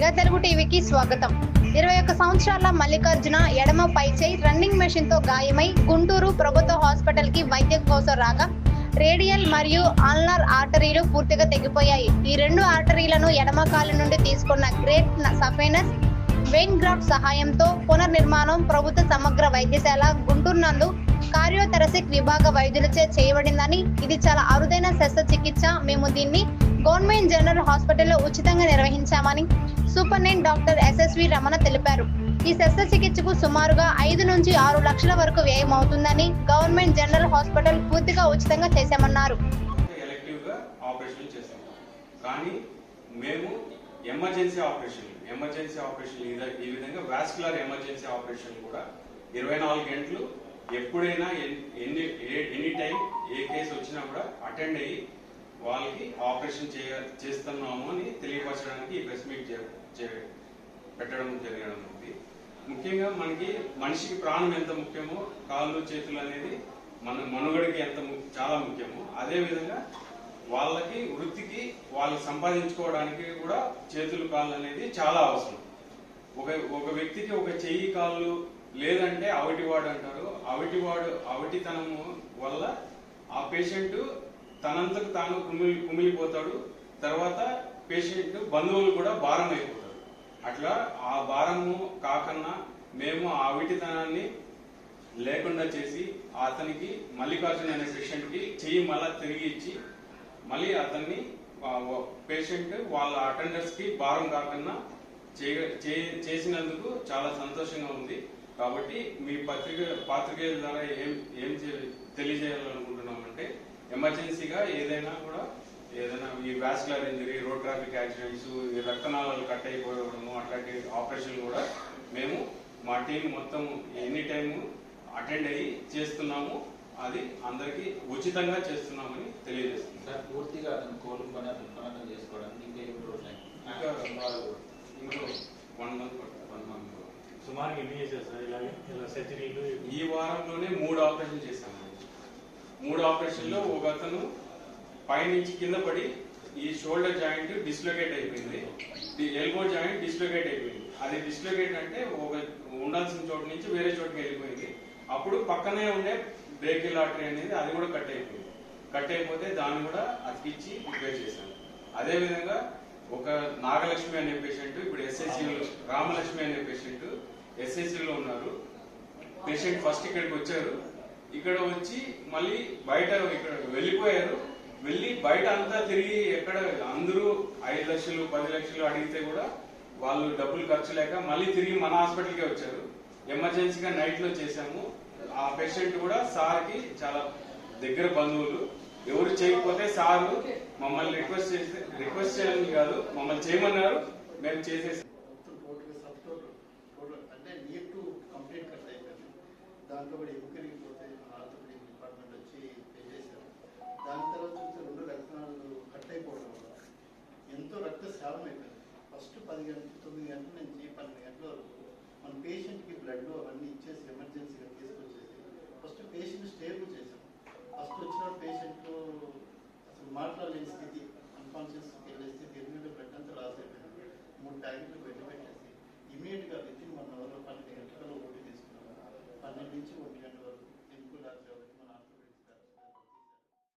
Mega Telugu టీవీకి స్వాగతం. ఇరవై ఒక్క సంవత్సరాల మల్లికార్జున ఎడమ పైచేయి రన్నింగ్ మెషిన్తో గాయమై గుంటూరు ప్రభుత్వ హాస్పిటల్కి వైద్యం కోసం రాగా రేడియల్ మరియు ఆల్నార్ ఆర్టరీలు పూర్తిగా తెగిపోయాయి. ఈ రెండు ఆర్టరీలను ఎడమ కాలు నుండి తీసుకున్న గ్రేట్ సఫైనస్ వెయిన్ గ్రాఫ్ట్ సహాయంతో పునర్నిర్మాణం ప్రభుత్వ సమగ్ర వైద్యశాల గుంటూరు నందు కార్యోథెరసిక్ విభాగ వైద్యులచే చేయబడిందని ఇది చాలా అరుదైన శస్త్రచికిత్స. మేము దీన్ని గవర్నమెంట్ జనరల్ హాస్పిటల్లో ఉచితంగా నిర్వహించామని సూపరింటెండెంట్ డాక్టర్ ఎస్ఎస్వి రమణ తెలిపారు. ఈ శస్త్రచికిత్సకు సుమారుగా ఐదు నుంచి ఆరు లక్షల వరకు వ్యయం అవుతుందని గవర్నమెంట్ జనరల్ హాస్పిటల్ పూర్తిగా ఉచితంగా చేశామన్నారు. కానీ మేము ఎమర్జెన్సీ ఆపరేషన్ ఎమర్జెన్సీ ఆపరేషన్ ఈ విధంగా వాస్కులర్ ఎమర్జెన్సీ ఆపరేషన్ కూడా ఇరవై నాలుగు గంటలు ఎప్పుడైనా ఎన్ని ఎనీ టైం ఏ కేసు వచ్చినా కూడా అటెండ్ అయ్యి వాళ్ళకి ఆపరేషన్ చేయ చేస్తున్నాము అని తెలియపరచడానికి ఈ ప్రెస్ మీట్ పెట్టడం జరగడం ఉంది ముఖ్యంగా మనకి మనిషికి ప్రాణం ఎంత ముఖ్యమో కాళ్ళు చేతులు అనేది మన మనుగడకి ఎంత చాలా ముఖ్యమో అదే విధంగా వాళ్ళకి వృత్తికి వాళ్ళు సంపాదించుకోవడానికి కూడా చేతులు కాళ్ళు అనేది చాలా అవసరం. ఒక ఒక వ్యక్తికి ఒక చెయ్యి కాళ్ళు లేదంటే అవిటివాడు అంటారు. అవిటివాడు అవిటితనము వల్ల ఆ పేషెంట్ తనంతకు తాను కుమిలి కుమిలిపోతాడు. తర్వాత పేషెంట్ బంధువులు కూడా భారం అయిపోతారు అట్లా ఆ భారము కాకన్నా మేము ఆ అవిటితనాన్ని లేకుండా చేసి అతనికి మల్లికార్జున అనే పేషెంట్కి చెయ్యి మళ్ళా తిరిగి ఇచ్చి మళ్ళీ అతన్ని పేషెంట్ వాళ్ళ అటెండర్స్కి భారం కాకుండా చేయ- చేసినందుకు చాలా సంతోషంగా ఉంది. కాబట్టి మీ పత్రిక పాత్రికేయుల ద్వారా ఏం ఏం చే- తెలియజేయాలనుకుంటున్నామంటే ఎమర్జెన్సీగా ఏదైనా కూడా ఏదైనా ఈ vascular injury road traffic accidents ఈ రక్తనాళాలు కట్ అయిపోవడము అట్లాంటి ఆపరేషన్ కూడా మేము మా టీం మొత్తం ఎనీ టైం అటెండ్ అయ్యి చేస్తున్నాము. అది అందరికీ ఉచితంగా చేస్తున్నామని తెలియజేస్తున్నాం. సార్ పూర్తిగా అతను కోలుకొని అతను పునఃతం చేసుకోవడానికి ఇంకా ఎన్ని రోజులు ఇంకో వన్ మంత్ వన్ మంత్ సుమారు ఎన్ని చేశారు సార్ ఇలాగే? ఇలా సర్జరీలు ఈ వారంలోనే మూడు ఆపరేషన్ చేశాము మూడు ఆపరేషన్లో. ఒక అతను పైనుంచి కింద పడి ఈ షోల్డర్ జాయింట్ డిస్లొకేట్ అయిపోయింది. ఎల్బో జాయింట్ డిస్లొకేట్ అయిపోయింది. అది డిస్లొకేట్ అంటే ఒక ఉండాల్సిన చోటు నుంచి వేరే చోటుకి వెళ్ళిపోయింది. అప్పుడు పక్కనే ఉండే బ్రేకిల్ ఆర్టరీ అనేది అది కూడా కట్ అయిపోయింది. కట్ అయిపోతే దాన్ని కూడా అతికిచ్చి రిపేర్ చేశాను అదేవిధంగా ఒక నాగలక్ష్మి అనే పేషెంట్ ఇప్పుడు ఎస్ఎస్సీలో రామలక్ష్మి అనే పేషెంట్ ఎస్ఎస్సీలో ఉన్నారు. పేషెంట్ ఫస్ట్ ఇక్కడికి వచ్చారు. ఇక్కడ వచ్చి మళ్ళీ బయట ఇక్కడ వెళ్ళిపోయారు. వెళ్ళి బయట అంతా తిరిగి ఎక్కడ అందరూ ఐదు లక్షలు పది లక్షలు అడిగితే కూడా వాళ్ళు డబ్బులు ఖర్చు లేక మళ్ళీ తిరిగి మన హాస్పిటల్కే వచ్చారు. ఎమర్జెన్సీగా నైట్లో చేశాము. ఆ పేషెంట్ కూడా సార్కి చాలా దగ్గర బంధువులు. ఎవరు చేయకపోతే సారు మమ్మల్ని రిక్వెస్ట్ చేస్తే రిక్వెస్ట్ చేయాలని కాదు మమ్మల్ని చేయమన్నారు. మేము చేసేసి. దాంట్లో ఎంతో అయిపోయింది. ఫస్ట్ పది గంటలు తొమ్మిది గంటల నుంచి పన్నెండు గంటల వరకు మన పేషెంట్కి బ్లడ్ అవన్నీ ఇచ్చేసి ఎమర్జెన్సీగా తీసుకొచ్చేసి ఫస్ట్ పేషెంట్ స్టేబుల్ చేసాం ఫస్ట్ వచ్చిన పేషెంట్